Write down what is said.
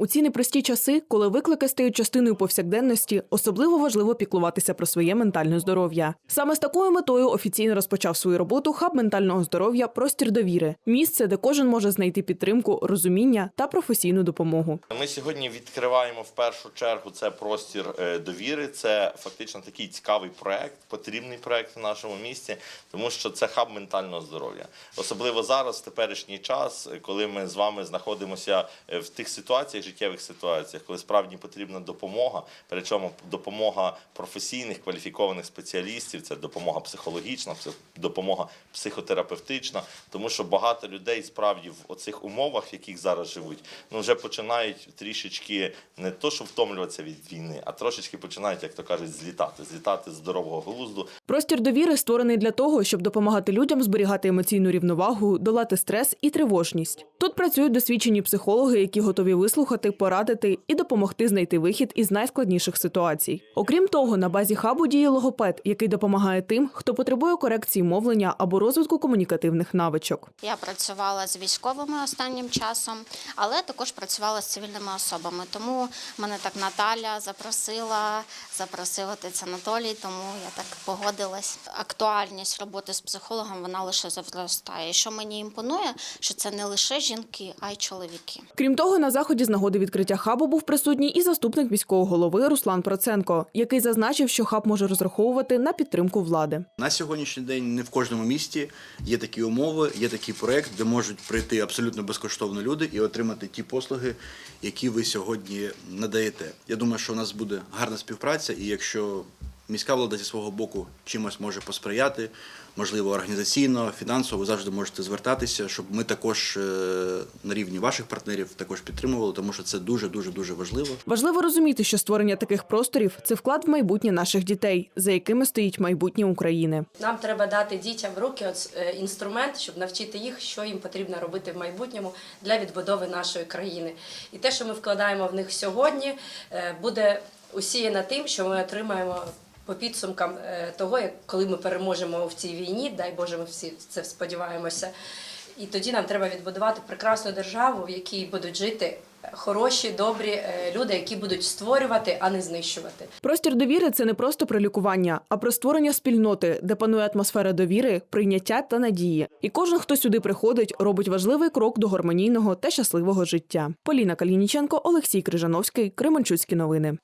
У ці непрості часи, коли виклики стають частиною повсякденності, особливо важливо піклуватися про своє ментальне здоров'я. Саме з такою метою офіційно розпочав свою роботу хаб ментального здоров'я Простір довіри місце, де кожен може знайти підтримку, розуміння та професійну допомогу. Ми сьогодні відкриваємо в першу чергу це простір е, довіри. Це фактично такий цікавий проект, потрібний проект в нашому місті, тому що це хаб ментального здоров'я. Особливо зараз, в теперішній час, коли ми з вами знаходимося е, в тих ситуаціях, життєвих ситуаціях, коли справді потрібна допомога, причому допомога професійних кваліфікованих спеціалістів, це допомога психологічна, допомога психотерапевтична, тому що багато людей справді в оцих умовах, в яких зараз живуть, ну вже починають трішечки не то, що втомлюватися від війни, а трошечки починають, як то кажуть, злітати, злітати з здорового глузду. Простір довіри створений для того, щоб допомагати людям зберігати емоційну рівновагу, долати стрес і тривожність. Тут працюють досвідчені психологи, які готові вислухати, порадити і допомогти знайти вихід із найскладніших ситуацій. Окрім того, на базі хабу діє логопед, який допомагає тим, хто потребує корекції мовлення або розвитку комунікативних навичок. Я працювала з військовими останнім часом, але також працювала з цивільними особами. Тому мене так Наталя запросила, запросив отець Анатолій, тому я так погодилась. Актуальність роботи з психологом вона лише зростає. Що мені імпонує, що це не лише жінки, а й чоловіки. Крім того, на заході з нагоди відкриття хабу був присутній і заступник міського голови Руслан Проценко, який зазначив, що хаб може розраховувати на підтримку влади. На сьогоднішній день не в кожному місті є такі умови, є такий проект, де можуть прийти абсолютно безкоштовно люди і отримати ті послуги, які ви сьогодні надаєте. Я думаю, що у нас буде гарна співпраця, і якщо міська влада зі свого боку чимось може посприяти, можливо, організаційно, фінансово, ви завжди можете звертатися, щоб ми також е, на рівні ваших партнерів також підтримували, тому що це дуже дуже дуже важливо. Важливо розуміти, що створення таких просторів це вклад в майбутнє наших дітей, за якими стоїть майбутнє України. Нам треба дати дітям в руки от, е, інструмент, щоб навчити їх, що їм потрібно робити в майбутньому для відбудови нашої країни. І те, що ми вкладаємо в них сьогодні, е, буде усіяно тим, що ми отримаємо по підсумкам е, того, як коли ми переможемо в цій війні, дай Боже, ми всі це сподіваємося. І тоді нам треба відбудувати прекрасну державу, в якій будуть жити хороші, добрі е, люди, які будуть створювати, а не знищувати. Простір довіри це не просто про лікування, а про створення спільноти, де панує атмосфера довіри, прийняття та надії. І кожен, хто сюди приходить, робить важливий крок до гармонійного та щасливого життя. Поліна Калініченко, Олексій Крижановський, Кременчуцькі новини.